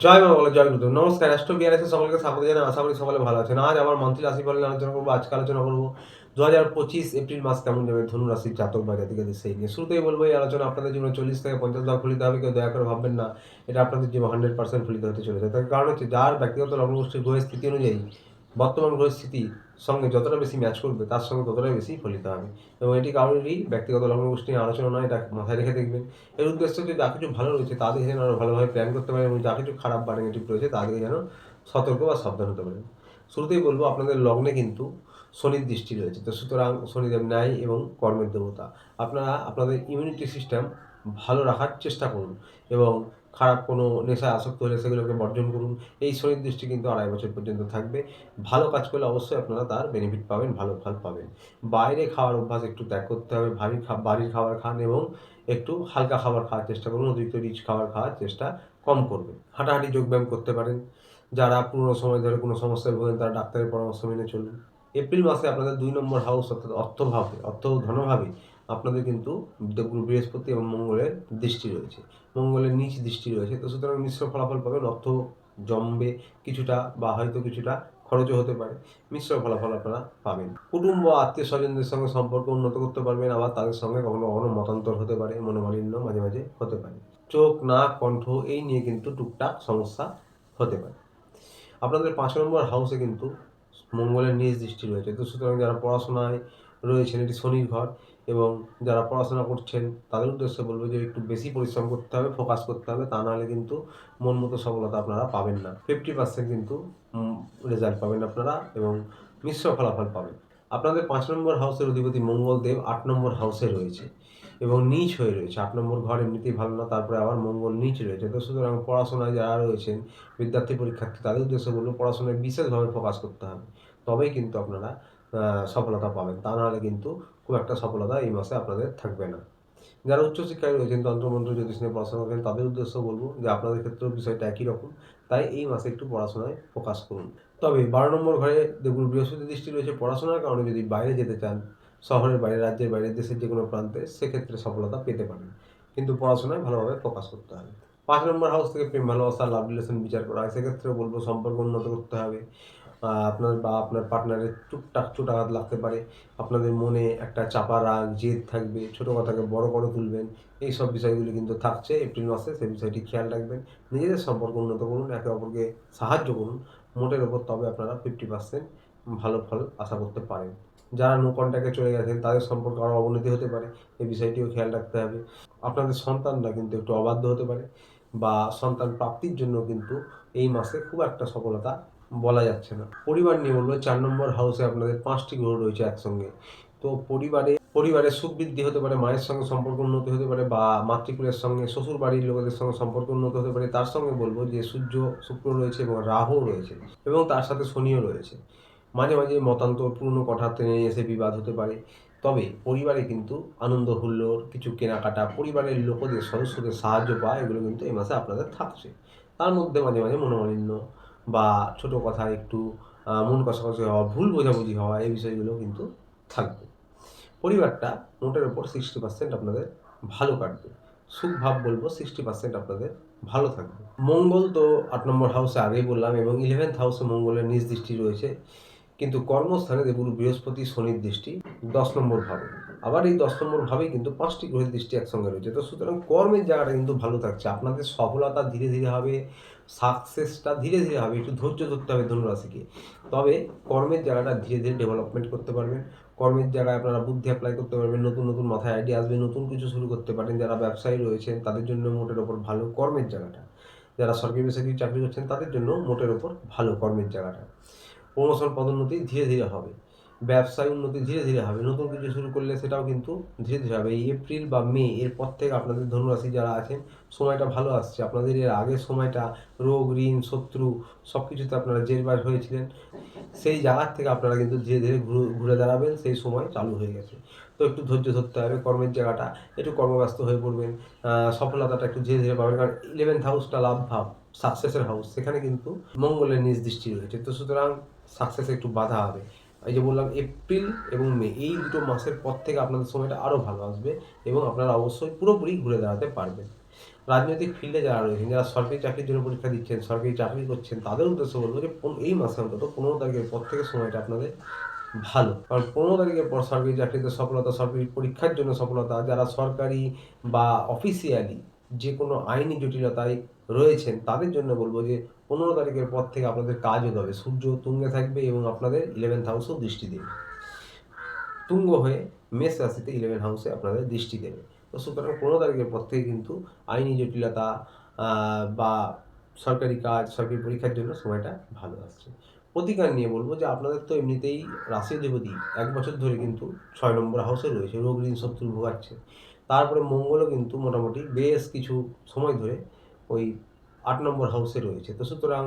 জয় মা বলে জয় গুরু নমস্কার রাষ্ট্র বিআরএস সকলকে স্বাগত জানাই। আশা করি সকলে ভালো আছেন। আজ আমার মন্ত্রী রাশি ফল আলোচনা করব। আজকে আলোচনা করব দু হাজার পঁচিশ এপ্রিল মাস কেমন যাবে? ধনু রাশির জাতক বা জাতিকাদের সেই নিয়ে শুরুতেই বলব, এই আলোচনা আপনাদের জীবনে চল্লিশ থেকে পঞ্চাশ লাখ ফলিত হবে। কেউ দয়া করে ভাববেন না, এটা আপনাদের জীবন হান্ড্রেড পার্সেন্ট ফলিত হতে চলেছে। তার কারণ হচ্ছে, যার ব্যক্তিগত লগ্নগোষ্ঠীর গ্রহের স্থিতি অনুযায়ী, বর্তমান গ্রহের স্থিতি সঙ্গে যতটা বেশি ম্যাচ করবে, তার সঙ্গে ততটাই বেশি ফলিত হবে। এবং এটি কারোরই ব্যক্তিগত লগ্নগোষ্ঠী আলোচনা নয়, এটা মাথায় রেখে দেখবেন। এর উদ্দেশ্য যে যা কিছু ভালো রয়েছে তাদেরকে যেন আরও ভালোভাবে প্ল্যান করতে পারেন এবং যা কিছু খারাপ বা নেগেটিভ রয়েছে, তা দেখে যেন সতর্ক বা সাবধান হতে পারেন। শুরুতেই বলব, আপনাদের লগ্নে কিন্তু শনির দৃষ্টি রয়েছে। তো সুতরাং শনিদেব ন্যায় এবং কর্মের দেবতা। আপনারা, আপনাদের ইমিউনিটি সিস্টেম ভালো রাখার চেষ্টা করুন এবং খারাপ কোনো নেশায় আসক্ত হলে সেগুলোকে বর্জন করুন। এই শনির দৃষ্টি কিন্তু আড়াই বছর পর্যন্ত থাকবে। ভালো কাজ করলে অবশ্যই আপনারা তার বেনিফিট পাবেন, ভালো ফল পাবেন। বাইরে খাওয়ার অভ্যাস একটু ত্যাগ করতে হবে, ভারী বাড়ির খাবার খান এবং একটু হালকা খাবার খাওয়ার চেষ্টা করুন, অতিরিক্ত রিচ খাবার খাওয়ার চেষ্টা কম করবেন। হাঁটাহাঁটি, যোগব্যায়াম করতে পারেন। যারা পুরনো সময় ধরে কোনো সমস্যায় ভোগেন, তারা ডাক্তারের পরামর্শ মেনে চলুন। এপ্রিল মাসে আপনাদের দুই নম্বর হাউস অর্থাৎ অর্থভাবে, অর্থ ধনভাবে আপনাদের কিন্তু দেবগুরু বৃহস্পতি এবং মঙ্গলের দৃষ্টি রয়েছে। মঙ্গলের নিচ দৃষ্টি রয়েছে। তো সুতরাং মিশ্র ফলাফল পাবেন। অর্থ জমবে কিছুটা বা হয়তো কিছুটা খরচও হতে পারে। মিশ্র ফলাফল আপনারা পাবেন। কুটুম্ব আত্মীয় স্বজনদের সঙ্গে সম্পর্ক উন্নত করতে পারবেন। আবার তাদের সঙ্গে কখনো কখনো মতান্তর হতে পারে। মনোমালিন্য মাঝে মাঝে হতে পারে। চোখ, নাক, কণ্ঠ এই নিয়ে কিন্তু টুকটাক সমস্যা হতে পারে। আপনাদের পাঁচ নম্বর হাউসে কিন্তু মঙ্গলের নিজ দৃষ্টি রয়েছে। তো সুতরাং যারা পড়াশোনায় রয়েছেন, এটি শনির ঘর। এবং যারা পড়াশোনা করছেন, তাদের উদ্দেশ্যে বলব যে একটু বেশি পরিশ্রম করতে হবে ফোকাস করতে হবে, তা নাহলে কিন্তু মন মতো সফলতা আপনারা পাবেন না। ফিফটি পার্সেন্ট কিন্তু রেজাল্ট পাবেন আপনারা এবং মিশ্র ফলাফল পাবেন। আপনাদের পাঁচ নম্বর হাউসের অধিপতি মঙ্গলদেব আট নম্বর হাউসে রয়েছে এবং নিচ হয়ে রয়েছে। আট নম্বর ঘর এমনিতেই ভালো না, তারপরে আবার মঙ্গল নিচ রয়েছে। তো সুতরাং পড়াশোনায় যারা রয়েছেন, বিদ্যার্থী পরীক্ষার্থী, তাদের উদ্দেশ্যে বলব পড়াশোনায় বিশেষভাবে ফোকাস করতে হবে। তবেই কিন্তু আপনারা সফলতা পাবেন। তা নাহলে কিন্তু খুব একটা সফলতা এই মাসে আপনাদের থাকবে না। যারা উচ্চশিক্ষায় রয়েছেন, তন্ত্রমন্ত্র জ্যোতিষ নিয়ে পড়াশোনা করেন, তাদের উদ্দেশ্য বলব যে আপনাদের ক্ষেত্রেও বিষয়টা একই রকম। তাই এই মাসে একটু পড়াশোনায় ফোকাস করুন। তবে বারো নম্বর ঘরে দেবগুরু বৃহস্পতি দৃষ্টি রয়েছে পড়াশোনার কারণে যদি বাইরে যেতে চান, শহরের বাইরে, রাজ্যের বাইরে, দেশের যে কোনো প্রান্তে, সেক্ষেত্রে সফলতা পেতে পারেন। কিন্তু পড়াশোনায় ভালোভাবে ফোকাস করতে হবে। পাঁচ নম্বর হাউস থেকে প্রেম ভালোবাসা লাভ রিলেশন বিচার করা হয়। সেক্ষেত্রে বলব, সম্পর্ক উন্নত করতে হবে। আপনার বা আপনার পার্টনারের টুকটাক চোটাঘাত লাগতে পারে। আপনাদের মনে একটা চাপা রাগ, জেদ থাকবে ছোটো কথাকে বড় করে তুলবেন। এই সব বিষয়গুলি কিন্তু থাকছে এপ্রিল মাসে, সেই বিষয়টি খেয়াল রাখবেন। নিজেদের সম্পর্ক উন্নত করুন, একে অপরকে সাহায্য করুন। মোটের ওপর তবে আপনারা ফিফটি পার্সেন্ট ভালো ফল আশা করতে পারেন। যারা নো কন্ট্যাক্টে চলে গেছেন, তাদের সম্পর্কে আরও অবনতি হতে পারে। এই বিষয়টিও খেয়াল রাখতে হবে। আপনাদের সন্তানরা কিন্তু একটু অবাধ্য হতে পারে বা সন্তান প্রাপ্তির জন্য কিন্তু এই মাসে খুব একটা সফলতা বলা যাচ্ছে না। পরিবার নিয়ে বলব, চার নম্বর হাউসে আপনাদের পাঁচটি গ্রহ রয়েছে একসঙ্গে। তো পরিবারে, পরিবারের সুখ বৃদ্ধি হতে পারে, মায়ের সঙ্গে সম্পর্ক উন্নতি হতে পারে বা মাতৃকুলের সঙ্গে শ্বশুর বাড়ির লোকেদের সঙ্গে সম্পর্ক উন্নত হতে পারে, তার সঙ্গে বলব যে সূর্য, শুক্র রয়েছে এবং রাহু রয়েছে এবং তার সাথে শনিও রয়েছে। মাঝে মাঝে মতান্তর পূর্ণ কথা টেনে এসে বিবাদ হতে পারে। তবে পরিবারে কিন্তু আনন্দ, হুল্লোড়, কিছু কেনাকাটা, পরিবারের লোকদের, সদস্যদের সাহায্য পাওয়া, এগুলো কিন্তু এই মাসে আপনাদের থাকছে। তার মধ্যে মাঝে মাঝে মনোমালিন্য বা ছোট কথা একটু মন কষাকষি হওয়া, ভুল বোঝাবুঝি হওয়া, এই বিষয়গুলো কিন্তু থাকবে। পরিবারটা মোটের ওপর সিক্সটি পার্সেন্ট আপনাদের ভালো কাটবে। সুখ ভাব বলব সিক্সটি পার্সেন্ট আপনাদের ভালো থাকবে। মঙ্গল তো আট নম্বর হাউসে আগেই বললাম এবং ইলেভেন্থ হাউসে মঙ্গলের নিজ দৃষ্টি রয়েছে। কিন্তু কর্মস্থানে দেবগুরু বৃহস্পতি শনির দৃষ্টি দশ নম্বর ভাবে। আবার এই দশ নম্বর ভাবেই কিন্তু পাঁচটি গ্রহের দৃষ্টি একসঙ্গে রয়েছে। তো সুতরাং কর্মের জায়গাটা কিন্তু ভালো থাকছে, আপনাদের সফলতা ধীরে ধীরে হবে। সাকসেসটা ধীরে ধীরে হবে, একটু ধৈর্য ধরতে হবে ধনুরাশিকে। তবে কর্মের জায়গাটা ধীরে ধীরে ডেভেলপমেন্ট করতে পারবেন। কর্মের জায়গায় আপনারা বুদ্ধি অ্যাপ্লাই করতে পারবেন, নতুন নতুন মাথায় আইডিয়া আসবে, নতুন কিছু শুরু করতে পারেন। যারা ব্যবসায়ী রয়েছেন, তাদের জন্য মোটের ওপর ভালো কর্মের জায়গাটা। যারা সরকারি বেসরকারি চাকরি করছেন, তাদের জন্য মোটের ওপর ভালো কর্মের জায়গাটা। প্রমোশন পদোন্নতি ধীরে ধীরে হবে। ব্যবসায় উন্নতি ধীরে ধীরে হবে। নতুন কিছু শুরু করলে সেটাও কিন্তু ধীরে ধীরে হবে। এই এপ্রিল বা মে এর পর থেকে আপনাদের ধনুরাশি যারা আছেন, সময়টা ভালো আসছে। আপনাদের এর আগের সময়টা, রোগ, ঋণ, শত্রু সব কিছুতে আপনারা জেরবার হয়েছিলেন। সেই জায়গার থেকে আপনারা কিন্তু ধীরে ধীরে ঘুরে ঘুরে দাঁড়াবেন। সেই সময় চালু হয়ে গেছে। তো একটু ধৈর্য ধরতে হবে, কর্মের জায়গাটা একটু কর্মব্যস্ত হয়ে পড়বেন। সফলতাটা একটু ধীরে ধীরে পাবেন। কারণ ইলেভেন্থ হাউসটা লাভ ভাব সাকসেসের হাউস সেখানে কিন্তু মঙ্গলের নিজ দৃষ্টি রয়েছে। তো সুতরাং সাকসেসে একটু বাধা হবে। এই যে বললাম এপ্রিল এবং মে, এই দুটো মাসের পর থেকে আপনাদের সময়টা আরও ভালো আসবে এবং আপনারা অবশ্যই পুরোপুরি ঘুরে দাঁড়াতে পারবেন। রাজনৈতিক ফিল্ডে যারা রয়েছেন, যারা সরকারি চাকরির জন্য পরীক্ষা দিচ্ছেন, সরকারি চাকরি করছেন, তাদের উদ্দেশ্য বলব যে এই মাসে অন্তত পনেরো তারিখের পর থেকে সময়টা আপনাদের ভালো। কারণ পনেরো তারিখের পর সরকারি চাকরিতে সফলতা, সরকারি পরীক্ষার জন্য সফলতা, যারা সরকারি বা অফিসিয়ালি যে কোনো আইনি জটিলতায় রয়েছেন, তাদের জন্য বলব যে পনেরো তারিখের পর থেকে আপনাদের কাজ হবে। সূর্য তুঙ্গে থাকবে এবং আপনাদের ইলেভেন্থ হাউসেও দৃষ্টি দেবে। তুঙ্গ হয়ে মেষ রাশিতে ইলেভেন হাউসে আপনাদের দৃষ্টি দেবে। তো সুতরাং পনেরো তারিখের পর থেকে কিন্তু আইনি জটিলতা বা সরকারি কাজ, সরকারি পরীক্ষার জন্য সময়টা ভালো আসছে। প্রতিকার নিয়ে বলব যে আপনাদের তো এমনিতেই রাশি অধিপতি এক বছর ধরে কিন্তু ছয় নম্বর হাউসে রয়েছে, রোগ ঋণ শত্রু ভোগাচ্ছে তারপরে মঙ্গলও কিন্তু মোটামুটি বেশ কিছু সময় ধরে ওই আট নম্বর হাউসে রয়েছে। তো সুতরাং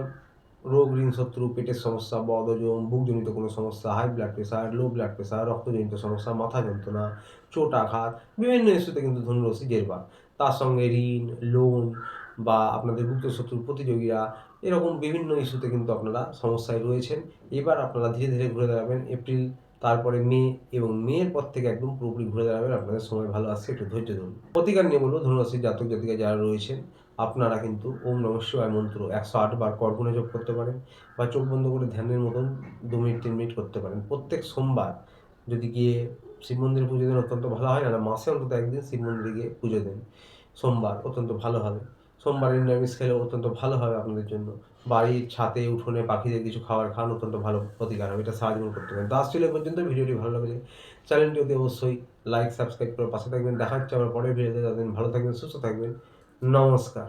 রোগ ঋণ শত্রু পেটের সমস্যা বদহজম বুকজনিত কোনো সমস্যা high blood pressure low blood pressure রক্তজনিত সমস্যা, মাথা যন্ত্রণা, চোট, আঘাত, বিভিন্ন ইস্যুতে কিন্তু ধনুরাশি জেরবার। তার সঙ্গে ঋণ লোন বা আপনাদের গুপ্ত শত্রুর প্রতিযোগীরা, এরকম বিভিন্ন ইস্যুতে কিন্তু আপনারা সমস্যায় রয়েছেন। এবার আপনারা ধীরে ধীরে ঘুরে দাঁড়াবেন। এপ্রিল, তারপরে মে এবং মেয়ের পর থেকে একদম পুরোপুরি ঘুরে দাঁড়াবেন। আপনাদের সময় ভালো আসছে, একটু ধৈর্য ধরুন। প্রতিকার নিয়ে বলব, ধনুরাশির জাতক জাতিকা যারা রয়েছেন আপনারা কিন্তু ওম নম শিবায় মন্ত্র একশো আট বার কর্পণে যোগ করতে পারেন বা চোখ বন্ধ করে ধ্যানের মতন দু মিনিট, তিন মিনিট করতে পারেন। প্রত্যেক সোমবার যদি গিয়ে শিব মন্দিরে পুজো দেন অত্যন্ত ভালো হয় না মাসে অন্তত একদিন শিব মন্দিরে গিয়ে পুজো দেন। সোমবার অত্যন্ত ভালো হবে। সোমবারের নিরামিষ খেলে অত্যন্ত ভালো হবে আপনাদের জন্য। বাড়ির ছাদে, উঠোনে পাখিদের কিছু খাবার খান অত্যন্ত ভালো প্রতিকার হবে, এটা সারা জীবন করতে পারেন। তো আজ ছিল পর্যন্ত, ভিডিওটি ভালো লাগলে চ্যানেলটি অতি অবশ্যই লাইক সাবস্ক্রাইব করে পাশে থাকবেন। দেখা হচ্ছে আবার পরের ভিডিওতে তাদের ভালো থাকবেন, সুস্থ থাকবেন। নমস্কার।